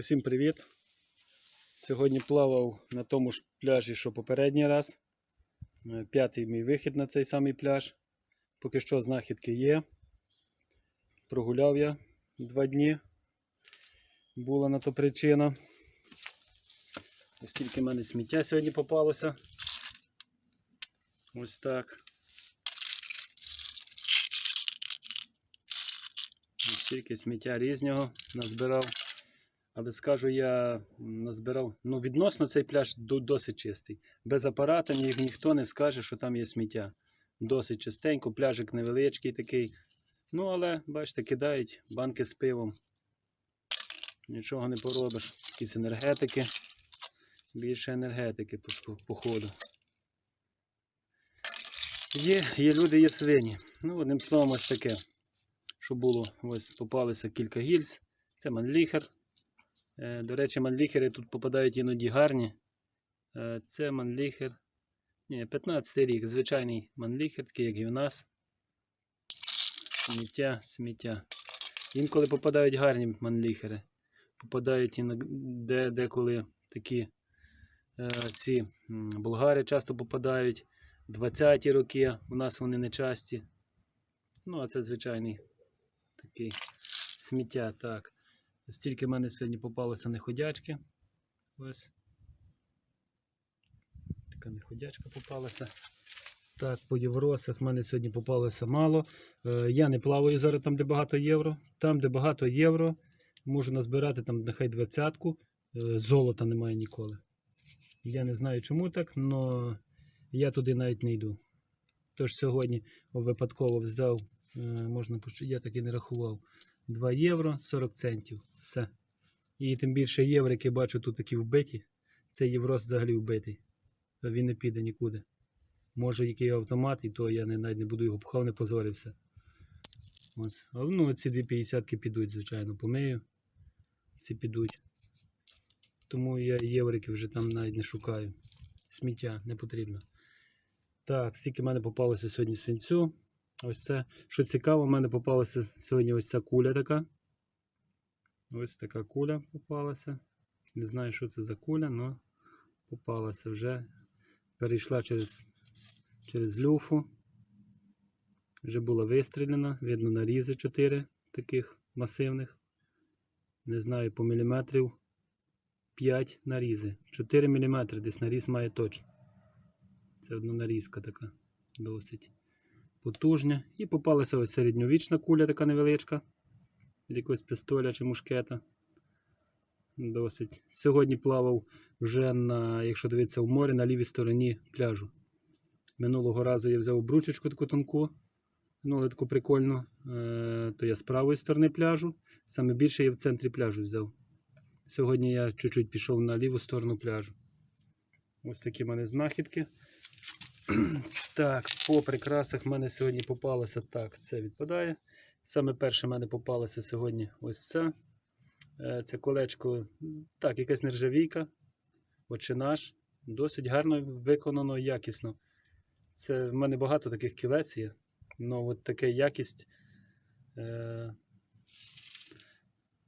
Усім привіт! Сьогодні плавав на тому ж пляжі, що попередній раз. Е, П'ятий мій вихід на цей самий пляж. Поки що знахідки є. Прогуляв я два дні. Була на то причина. Ось тільки в мене сміття сьогодні попалося. Ось так. Ось тільки сміття різного назбирав. Але скажу, я назбирав. Ну, відносно цей пляж досить чистий. Без апарата ні, ніхто не скаже, що там є сміття. Досить чистенько, пляжик невеличкий такий. Ну, але, бачите, кидають банки з пивом. Нічого не поробиш. Якісь енергетики. Більше енергетики по, по- по ходу. Є, є люди, є свині. Ну, одним словом, ось таке. Що було, ось попалися кілька гільз. Це манліхер. Е, До речі, манліхери тут попадають іноді гарні. Е, Це манліхер. Ні, 15 рік, звичайний манліхер, такий, як і в нас. Сміття, сміття. Інколи попадають гарні манліхери. Попадають і на- де, деколи такі е, ці болгари часто попадають. 20-ті роки у нас вони не часті. Ну, а це звичайний такий сміття, так. Стільки в мене сьогодні попалося неходячки. Ось. Така неходячка попалася. Так, по євросах в мене сьогодні попалося мало. Е, я не плаваю зараз там, де багато євро. Там, де багато євро, можу назбирати там нехай двадцятку. Е, золота немає ніколи. Я не знаю, чому так, але я туди навіть не йду. Тож сьогодні випадково взяв, е, можна я так і не рахував. 2 євро 40 центів. Все. І тим більше єврики бачу тут такі вбиті. Цей єврос взагалі вбитий. Він не піде нікуди. Може який автомат, і то я не, навіть не буду його пхав, не позорився. Ось. Ну, ці дві п'ятдесятки підуть, звичайно, помию. Ці підуть. Тому я єврики вже там навіть не шукаю. Сміття не потрібно. Так, стільки в мене попалося сьогодні свинцю. Ось це. Що цікаво, в мене попалася сьогодні ось ця куля така. Ось така куля попалася. Не знаю, що це за куля, але попалася вже. Перейшла через, через люфу. Вже була вистріляна. Видно нарізи 4 таких масивних. Не знаю, по міліметрів 5 нарізи. 4 мм десь наріз має точно. Це одна нарізка така досить потужня. І попалася ось середньовічна куля така невеличка. Від якогось пистоля чи мушкета. Досить. Сьогодні плавав вже на, якщо дивитися в море, на лівій стороні пляжу. Минулого разу я взяв бручечку таку тонку. Ну, таку прикольну. Е, то я з правої сторони пляжу. Саме більше я в центрі пляжу взяв. Сьогодні я чуть-чуть пішов на ліву сторону пляжу. Ось такі в мене знахідки. Так, по прикрасах в мене сьогодні попалося так, це відпадає. Саме перше в мене попалося сьогодні ось це. Е, Це колечко, так, якась нержавійка, очі наш. Досить гарно виконано, якісно. Це в мене багато таких кілець є. Ну, от така якість е,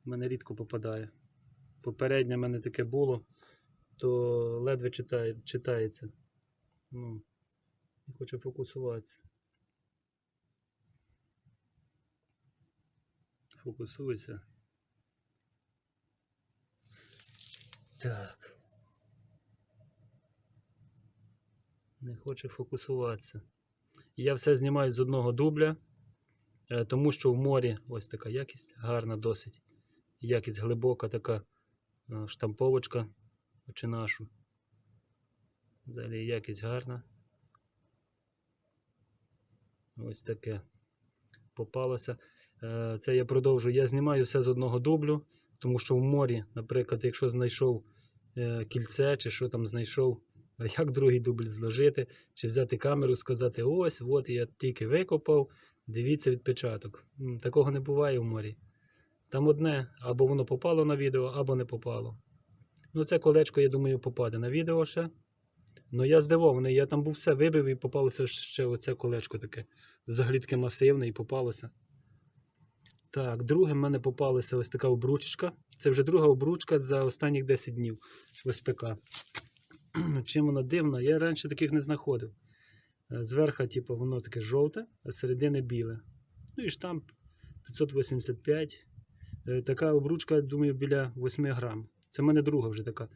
в мене рідко попадає. Попереднє в мене таке було, то ледве читає, читається. Ну, не хоче фокусуватися. Фокусуйся. Так. Не хоче фокусуватися. Я все знімаю з одного дубля, е, тому що в морі ось така якість гарна досить. Якість глибока така е, штамповочка очі нашу. Далі якість гарна. Ось таке попалося. Е, Це я продовжую. Я знімаю все з одного дублю, тому що в морі, наприклад, якщо знайшов е, кільце чи що там знайшов, як другий дубль зложити, чи взяти камеру, сказати: ось, от я тільки викопав, дивіться відпечаток. Такого не буває в морі. Там одне, або воно попало на відео, або не попало. Ну, це колечко, я думаю, попаде на відео ще. Ну я здивований, я там був все вибив і попалося ще оце колечко таке. Взагалі масивне і попалося. Так, друге в мене попалася ось така обручечка. Це вже друга обручка за останніх 10 днів. Ось така. Чим вона дивна? Я раніше таких не знаходив. Е, Зверху, типу, воно таке жовте, а середини біле. Ну і штамп 585. Е, Така обручка, думаю, біля 8 грам. Це в мене друга вже така.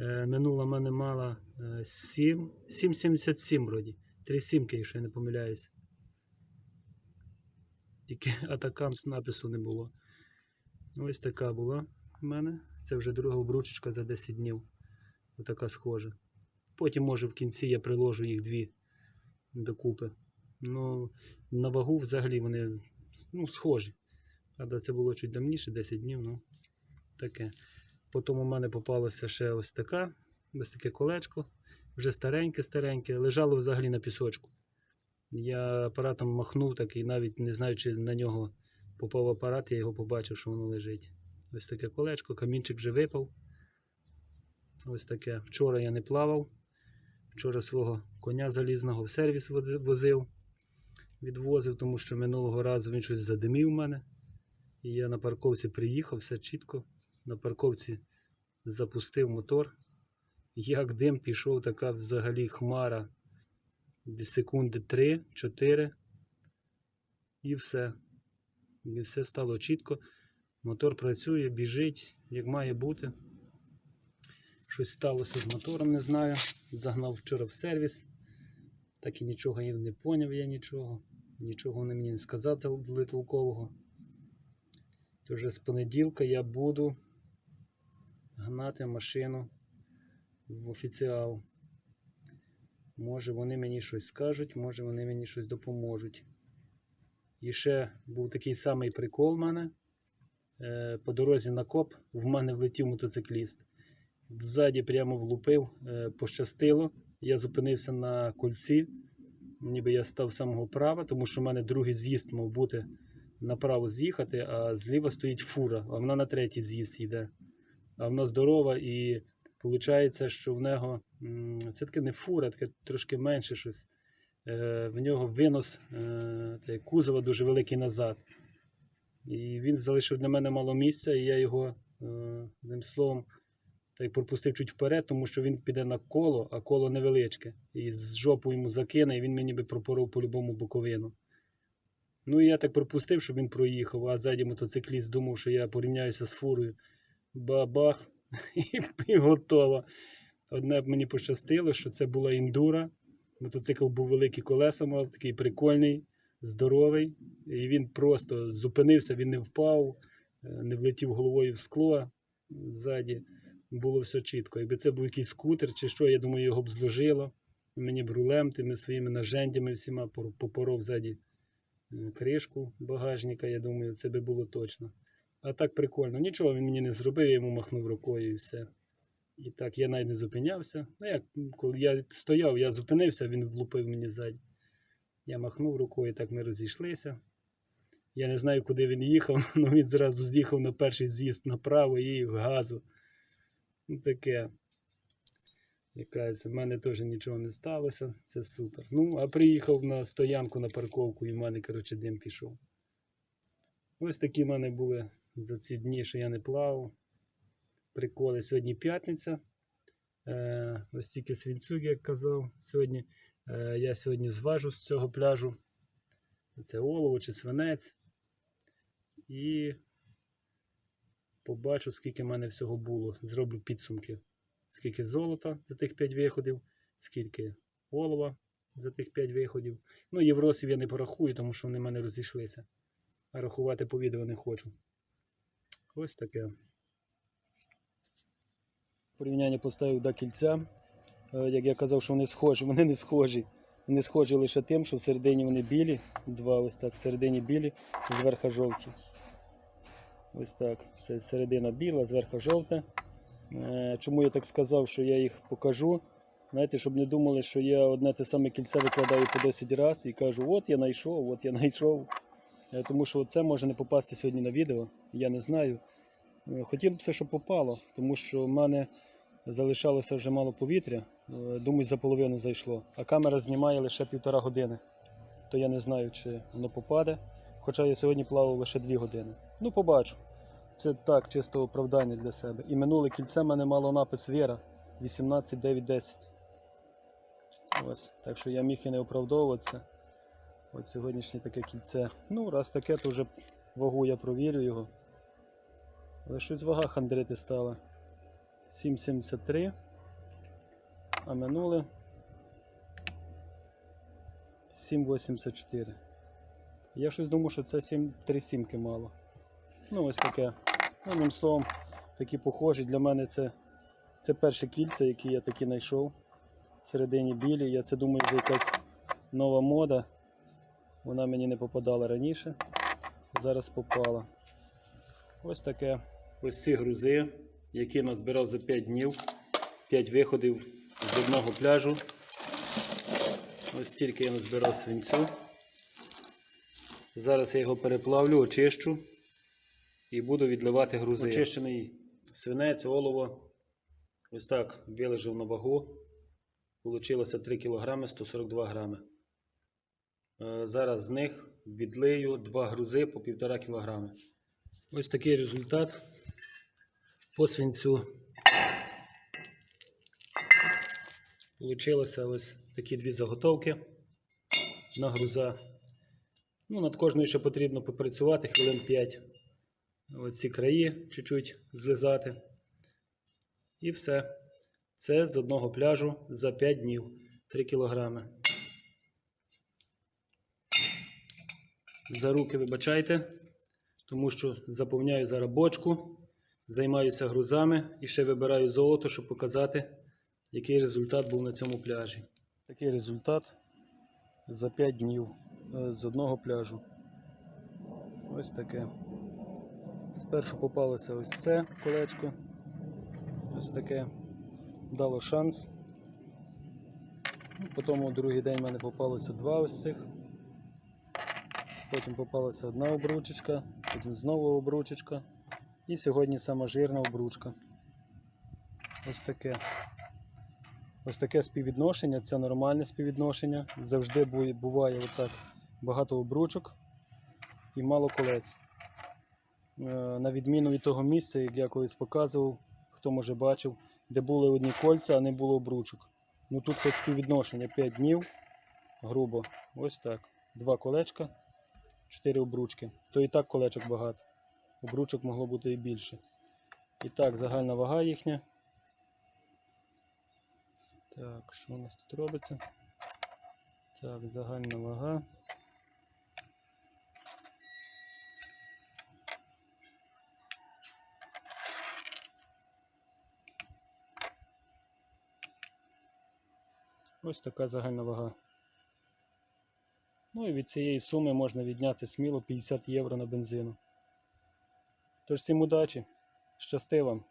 Е, Минула в мене мала е, 7, 7,77 вроді. Три сімки, якщо я не помиляюсь. Тільки атакам з напису не було. Ось така була в мене. Це вже друга обручечка за 10 днів. Отака схожа. Потім, може, в кінці я приложу їх дві докупи. Ну, на вагу взагалі вони ну, схожі. Правда, це було чуть давніше, 10 днів, ну таке. Потім у мене попалося ще ось така, ось таке колечко, вже стареньке-стареньке, лежало взагалі на пісочку. Я апаратом махнув так і навіть не знаю, чи на нього попав апарат, я його побачив, що воно лежить. Ось таке колечко, камінчик вже випав. Ось таке. Вчора я не плавав. Вчора свого коня залізного в сервіс возив, відвозив, тому що минулого разу він щось задимів у мене. І я на парковці приїхав, все чітко. На парковці запустив мотор. Як дим пішов, така взагалі хмара. Секунди 3-4. І все. І все стало чітко. Мотор працює, біжить, як має бути. Щось сталося з мотором, не знаю. Загнав вчора в сервіс. Так і нічого і не поняв я нічого. Нічого вони мені не сказали толкового. То вже з понеділка я буду гнати машину в офіціал. Може вони мені щось скажуть, може вони мені щось допоможуть. І ще був такий самий прикол в мене. Е, По дорозі на коп в мене влетів мотоцикліст. Ззаді прямо влупив, е, пощастило. Я зупинився на кольці, ніби я став самого права, тому що в мене другий з'їзд мав бути направо з'їхати, а зліва стоїть фура, а вона на третій з'їзд йде. Вона здорова і виходить, що в нього це таке не фура, таке трошки менше щось. Е, В нього винос е, кузова дуже великий назад. І він залишив для мене мало місця, і я його, е, одним словом, так пропустив чуть вперед, тому що він піде на коло, а коло невеличке. І з жопу йому закине, і він мені би пропоров по-любому боковину. Ну і я так пропустив, щоб він проїхав, а ззаді мотоцикліст думав, що я порівняюся з фурою. Бабах, і, і готово. Одне мені пощастило, що це була індура. Мотоцикл був великі колеса, мав такий прикольний, здоровий. І він просто зупинився, він не впав, е, не влетів головою в скло ззаді. Було все чітко. Якби це був якийсь скутер чи що, я думаю, його б зложило. Мені б рулем тими своїми нажендями всіма попоров ззаді е, кришку багажника, я думаю, це би було точно. А так прикольно. Нічого він мені не зробив, я йому махнув рукою і все. І так, я навіть не зупинявся. Ну як, коли я стояв, я зупинився, він влупив мені ззаді. Я махнув рукою, так ми розійшлися. Я не знаю, куди він їхав, але він зразу з'їхав на перший з'їзд направо і в газу. Ну таке. Якась, в мене теж нічого не сталося, це супер. Ну, а приїхав на стоянку на парковку і в мене, коротше, дим пішов. Ось такі в мене були за ці дні, що я не плавав. Приколи. Сьогодні п'ятниця. Е, ось тільки свінцюк, як казав. Сьогодні е, я сьогодні зважу з цього пляжу. Це олово чи свинець. І побачу, скільки в мене всього було. Зроблю підсумки. Скільки золота за тих 5 виходів, скільки олова за тих 5 виходів. Ну, євросів я не порахую, тому що вони в мене розійшлися. А рахувати по відео не хочу. Ось таке. Порівняння поставив до кільця. Е, Як я казав, що вони схожі, вони не схожі. Вони схожі лише тим, що всередині вони білі, два ось так, всередині білі, зверху жовті. Ось так. Це середина біла, зверху жовта. Е, Чому я так сказав, що я їх покажу? Знаєте, щоб не думали, що я одне те саме кільце викладаю по 10 разів і кажу, от я знайшов, от я знайшов. Е, Тому що це може не попасти сьогодні на відео, я не знаю. Е, Хотілося б, щоб попало, тому що в мене залишалося вже мало повітря. Е, Думаю, за половину зайшло. А камера знімає лише півтора години. То я не знаю, чи воно попаде. Хоча я сьогодні плавав лише 2 години. Ну, побачу. Це так, чисто оправдання для себе. І минуле кільце мене мало напис Віра 18, 9, 10. Ось. Так що я міг і не оправдовуватися. От сьогоднішнє таке кільце. Ну, раз таке, то вже вагу я провірю його. Але щось вага хандрити стала. 7,73. А минуле 7,84. Я щось думав, що це 7,3 мало. Ну, ось таке. Одним словом, такі похожі. Для мене це, це перше кільце, яке я такі знайшов. Всередині білі. Я це думаю, вже якась нова мода. Вона мені не попадала раніше. Зараз попала. Ось таке. Ось ці грузи, які назбирав за 5 днів. 5 виходів з одного пляжу. Ось стільки я назбирав свинцю. Зараз я його переплавлю, очищу і буду відливати грузи. Очищений свинець, олово. Ось так вилежав на вагу. Получилося 3 кг 142 грами. Е, Зараз з них відлию 2 грузи по 1,5 кг. Ось такий результат по свинцю. Получилося ось такі дві заготовки на груза. Ну, над кожною ще потрібно попрацювати хвилин 5. Оці краї чуть-чуть злизати. І все. Це з одного пляжу за 5 днів 3 кілограми. За руки вибачайте, тому що заповняю зараз бочку, займаюся грузами і ще вибираю золото, щоб показати, який результат був на цьому пляжі. Такий результат за 5 днів е, з одного пляжу. Ось таке. Спершу попалося ось це колечко. Ось таке. Дало шанс. Потім у другий день в мене попалося два ось цих. Потім попалася одна обручечка, потім знову обручечка. І сьогодні сама жирна обручка. Ось таке. Ось таке співвідношення, це нормальне співвідношення. Завжди бу- буває отак багато обручок і мало колець. Е, На відміну від того місця, як я колись показував, хто може бачив, де були одні кольця, а не було обручок. Ну тут хоч співвідношення 5 днів, грубо, ось так. Два колечка, 4 обручки. То і так колечок багато. Обручок могло бути і більше. І так, загальна вага їхня. Так, що у нас тут робиться? Так, загальна вага. Ось така загальна вага. Ну і від цієї суми можна відняти сміло 50 євро на бензину. Тож всім удачі, щасти вам!